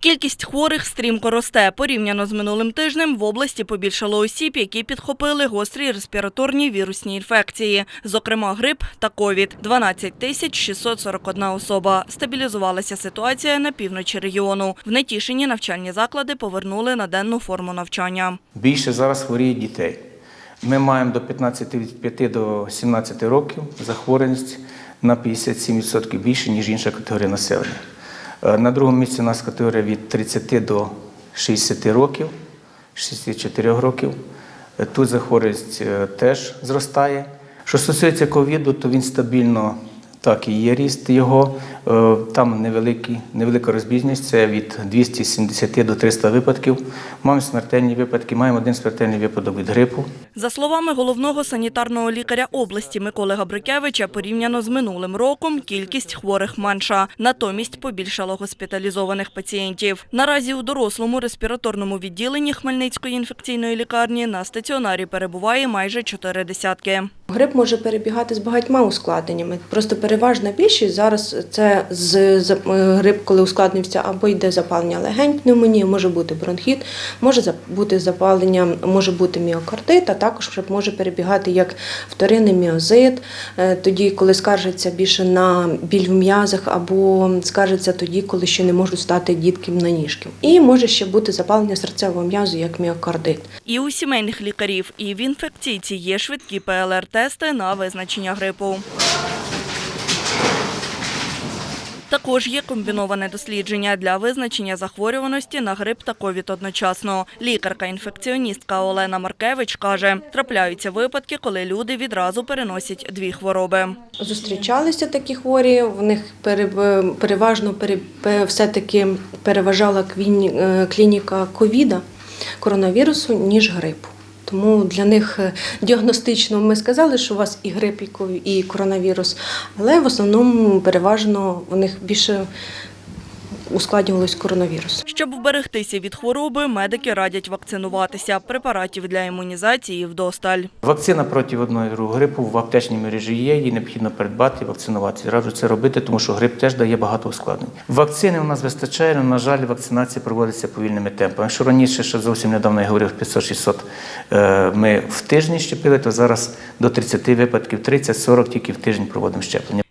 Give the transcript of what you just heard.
Кількість хворих стрімко росте. Порівняно з минулим тижнем в області побільшало осіб, які підхопили гострі респіраторні вірусні інфекції, зокрема грип та ковід. 12 тисяч 641 особа. Стабілізувалася ситуація на півночі регіону. В Нетішині навчальні заклади повернули на денну форму навчання. Більше зараз хворіє дітей. Ми маємо до 15 від 5 до 17 років захворюваність на 57% більше, ніж інша категорія населення. Е, На другому місці у нас категорія від 30 до 60 років, 64 років. Е, Тут захворюваність е, теж зростає. Що стосується ковіду, то він стабільно так і є ріст його. Е, Там невеликий, невелика розбіжність, це від 270 до 300 випадків. Маємо смертельні випадки, маємо один смертельний випадок від грипу. За словами головного санітарного лікаря області Миколи Габрикевича, порівняно з минулим роком кількість хворих менша. Натомість побільшало госпіталізованих пацієнтів. Наразі у дорослому респіраторному відділенні Хмельницької інфекційної лікарні на стаціонарі перебуває майже чотири десятки. Грип може перебігати з багатьма ускладненнями. Просто переважна більшість зараз це з з- е, грип, коли ускладнився, або йде запалення легень, пневмонія, може бути бронхіт, може бути запалення, може бути міокардит, а також вже може перебігати як вторинний міозит, е, тоді, коли скаржиться більше на біль в м'язах, або скаржиться тоді, коли ще не можуть стати дітки на ніжки. І може ще бути запалення серцевого м'язу, як міокардит. І у сімейних лікарів, і в інфекційці є швидкі ПЛР-тести на визначення грипу. Також є комбіноване дослідження для визначення захворюваності на грип та ковід одночасно. Лікарка-інфекціоністка Олена Маркевич каже, трапляються випадки, коли люди відразу переносять дві хвороби. Зустрічалися такі хворі, в них пере- переважно все-таки переважала е, клініка ковіда, коронавірусу, ніж грипу. Тому для них е, діагностично ми сказали, що у вас і грип, і коронавірус, але в основному переважно у них більше ускладнювалось коронавірус. Щоб вберегтися від хвороби, медики радять вакцинуватися. Препаратів для імунізації вдосталь. Вакцина проти одного грипу в аптечній мережі є, її необхідно придбати і вакцинуватися. Раджу це робити, тому що грип теж дає багато ускладнень. Вакцини у нас вистачає, але, на жаль, вакцинація проводиться повільними темпами. Якщо раніше, ще зовсім недавно я говорив 500-600 е, ми в тиждень щепили, то зараз до 30 випадків, 30-40 тільки в тиждень проводимо щеплення.